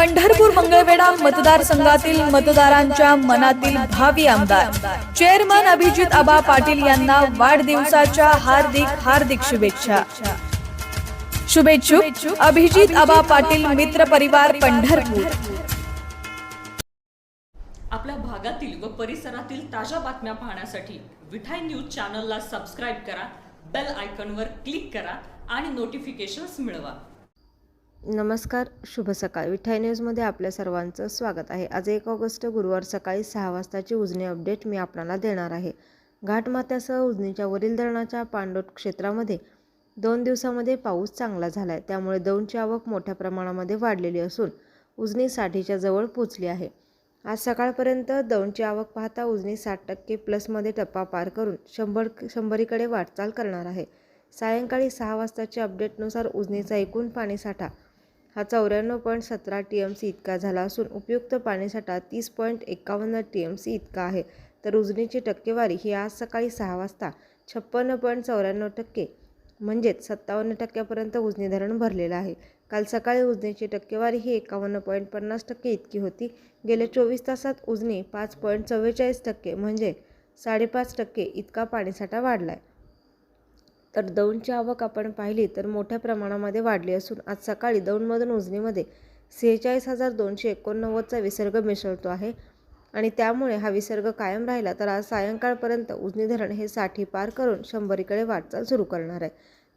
पंढरपूर मंगळवेढा मतदारसंघातील मतदारांच्या मनातील भावी आमदार. चेअरमन अभिजित आबा पाटील यांना वाढदिवसाच्या हार्दिक हार्दिक शुभेच्छा. शुभेच्छुक अभिजित आबा पाटील मित्र परिवार पंढरपूर. आपल्या भागातील व परिसरातील ताज्या बातम्या पाहण्यासाठी विठाई न्यूज चॅनलला सबस्क्राईब करा बेल आयकॉनवर क्लिक करा आणि नोटिफिकेशन्स मिळवा. नमस्कार शुभ सकाळ. विठाई न्यूजमध्ये आपल्या सर्वांचं स्वागत आहे. आज एक ऑगस्ट गुरुवार सकाळी सहा वाजताची उजनी अपडेट मी आपणाला देणार आहे. घाटमाथ्यासह उजनीच्या वरील धरणाच्या पांडोट क्षेत्रामध्ये दोन दिवसामध्ये पाऊस चांगला झाला आहे त्यामुळे दौंडची आवक मोठ्या प्रमाणामध्ये वाढलेली असून उजनी साठीच्या जवळ पोचली आहे. आज सकाळपर्यंत दौंडची आवक पाहता उजनी साठ टक्के प्लसमध्ये टप्पा पार करून शंभर शंभरीकडे वाटचाल करणार आहे. सायंकाळी सहा वाजताच्या अपडेटनुसार उजनीचा एकूण पाणीसाठा हा चौऱ्याण्णव पॉईंट सतरा टी एम सी इतका झाला असून उपयुक्त पाणीसाठा तीस पॉईंट एकावन्न टी एम सी इतका आहे. तर उजनीची टक्केवारी ही आज सकाळी सहा वाजता छप्पन्न पॉईंट चौऱ्याण्णव टक्के म्हणजेच सत्तावन्न टक्क्यापर्यंत उजनी धरण भरलेलं आहे. काल सकाळी उजनीची टक्केवारी ही एकावन्न पॉईंट पन्नास टक्के इतकी होती. गेल्या चोवीस तासात उजनी पाच पॉईंट चव्वेचाळीस टक्के म्हणजे साडेपाच टक्के इतका पाणीसाठा वाढला आहे तर दौंडची आवक आपण पाहिली तर मोठ्या प्रमाणामध्ये वाढली असून आज सकाळी दौंडमधून उजनीमध्ये सेहेचाळीस हजार दोनशे एकोणनव्वदचा विसर्ग मिसळतो आहे. आणि त्यामुळे हा विसर्ग कायम राहिला तर आज सायंकाळपर्यंत उजनी धरण हे साठी पार करून शंभरीकडे वाटचाल सुरू करणार आहे.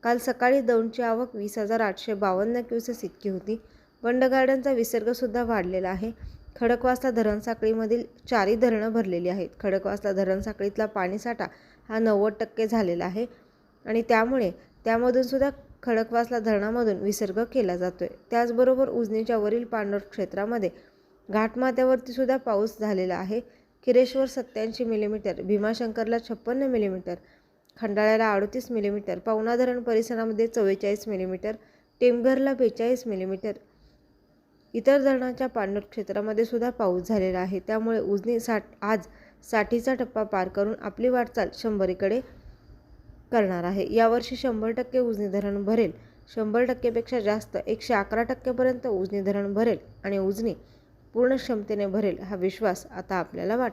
काल सकाळी दौंडची आवक वीस हजार आठशे बावन्न क्युसेस इतकी होती. बंड गार्डनचा विसर्गसुद्धा वाढलेला आहे. खडकवासला धरण साखळीमधील चारही धरणं भरलेली आहेत. खडकवासला धरण साखळीतला पाणीसाठा हा नव्वद टक्के झालेला आहे. आणि त्यामुळे त्यामधून सुद्धा खडकवासला धरणामधून विसर्ग केला जातो आहे त्याचबरोबर उजनीच्या वरील पांडोर क्षेत्रामध्ये घाटमाथ्यावरती सुद्धा पाऊस झालेला आहे. किरेश्वर सत्याऐंशी मिलीमीटर भीमाशंकरला छप्पन्न मिलीमीटर खंडाळ्याला अडतीस मिलीमीटर पवना धरण परिसरामध्ये चव्वेचाळीस मिलीमीटर टेमघरला बेचाळीस मिलीमीटर इतर धरणाच्या पाणलोट क्षेत्रामध्ये सुद्धा पाऊस झालेला आहे. त्यामुळे उजनी साठ आज साठीचा टप्पा पार करून आपली वाटचाल शंभरीकडे करणार आहे. यावर्षी शंभर टक्के उजनी धरण भरेल. शंभर टक्केपेक्षा जास्त एकशे अकरा टक्केपर्यंत उजनी धरण भरेल आणि उजनी पूर्ण क्षमतेने भरेल हा विश्वास आता आपल्याला वाटतो.